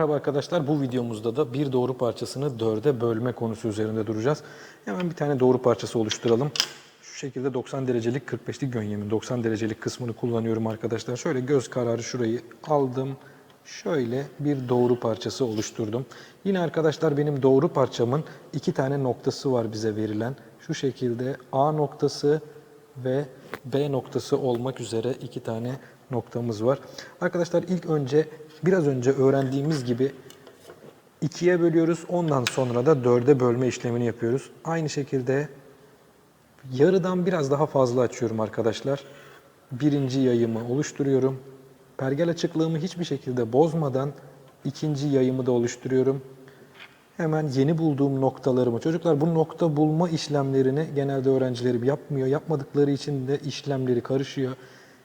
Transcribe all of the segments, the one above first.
Merhaba arkadaşlar bu videomuzda da bir doğru parçasını dörde bölme konusu üzerinde duracağız. Hemen bir tane doğru parçası oluşturalım. Şu şekilde 90 derecelik 45'lik gönyemin 90 derecelik kısmını kullanıyorum arkadaşlar. Şöyle göz kararı şurayı aldım. Şöyle bir doğru parçası oluşturdum. Yine arkadaşlar benim doğru parçamın iki tane noktası var bize verilen. Şu şekilde A noktası ve B noktası olmak üzere iki tane noktamız var. Arkadaşlar ilk önce biraz önce öğrendiğimiz gibi ikiye bölüyoruz. Ondan sonra da dörde bölme işlemini yapıyoruz. Aynı şekilde yarıdan biraz daha fazla açıyorum arkadaşlar. Birinci yayımı oluşturuyorum. Pergel açıklığımı hiçbir şekilde bozmadan ikinci yayımı da oluşturuyorum. Hemen yeni bulduğum noktalarımı, çocuklar bu nokta bulma işlemlerini genelde öğrencilerim yapmıyor. Yapmadıkları için de işlemleri karışıyor.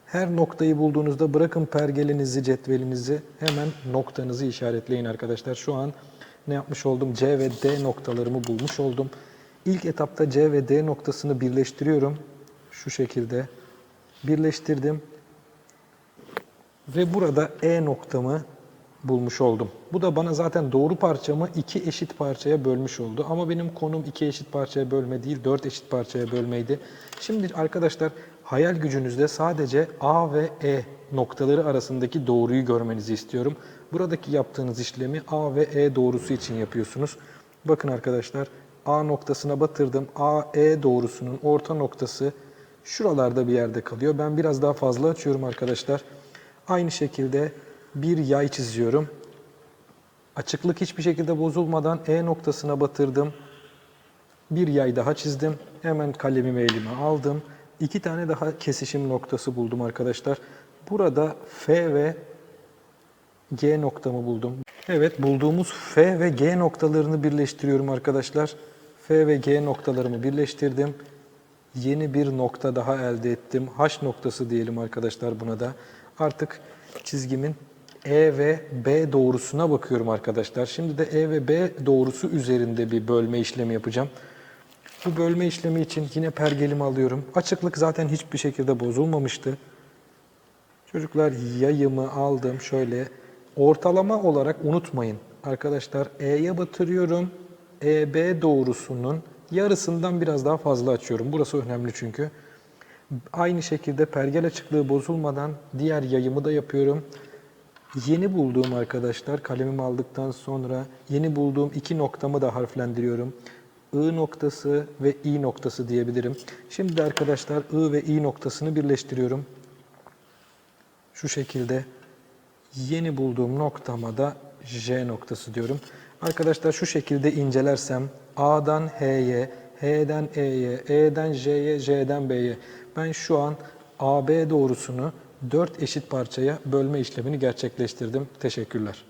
Her noktayı bulduğunuzda bırakın pergelinizi, cetvelinizi hemen noktanızı işaretleyin arkadaşlar. Şu an ne yapmış oldum? C ve D noktalarımı bulmuş oldum. İlk etapta C ve D noktasını birleştiriyorum. Şu şekilde birleştirdim. Ve burada E noktamı bulmuş oldum. Bu da bana zaten doğru parçamı iki eşit parçaya bölmüş oldu. Ama benim konum iki eşit parçaya bölme değil, dört eşit parçaya bölmeydi. Şimdi arkadaşlar hayal gücünüzde sadece A ve E noktaları arasındaki doğruyu görmenizi istiyorum. Buradaki yaptığınız işlemi A ve E doğrusu için yapıyorsunuz. Bakın arkadaşlar A noktasına batırdım. A, E doğrusunun orta noktası şuralarda bir yerde kalıyor. Ben biraz daha fazla açıyorum arkadaşlar. Aynı şekilde bir yay çiziyorum. Açıklık hiçbir şekilde bozulmadan E noktasına batırdım. Bir yay daha çizdim. Hemen kalemimi elime aldım. İki tane daha kesişim noktası buldum arkadaşlar. Burada F ve G noktamı buldum. Evet bulduğumuz F ve G noktalarını birleştiriyorum arkadaşlar. F ve G noktalarımı birleştirdim. Yeni bir nokta daha elde ettim. H noktası diyelim arkadaşlar buna da. Artık çizgimin E ve B doğrusuna bakıyorum arkadaşlar. Şimdi de E ve B doğrusu üzerinde bir bölme işlemi yapacağım. Bu bölme işlemi için yine pergelimi alıyorum. Açıklık zaten hiçbir şekilde bozulmamıştı. Çocuklar yayımı aldım şöyle. Ortalama olarak unutmayın. Arkadaşlar E'ye batırıyorum. EB doğrusunun yarısından biraz daha fazla açıyorum. Burası önemli çünkü. Aynı şekilde pergel açıklığı bozulmadan diğer yayımı da yapıyorum. Yeni bulduğum arkadaşlar kalemimi aldıktan sonra yeni bulduğum iki noktamı da harflendiriyorum. I noktası ve I noktası diyebilirim. Şimdi de arkadaşlar I ve I noktasını birleştiriyorum. Şu şekilde yeni bulduğum noktama da J noktası diyorum. Arkadaşlar şu şekilde incelersem A'dan H'ye, H'den E'ye, E'den J'ye, J'den B'ye ben şu an AB doğrusunu 4 eşit parçaya bölme işlemini gerçekleştirdim. Teşekkürler.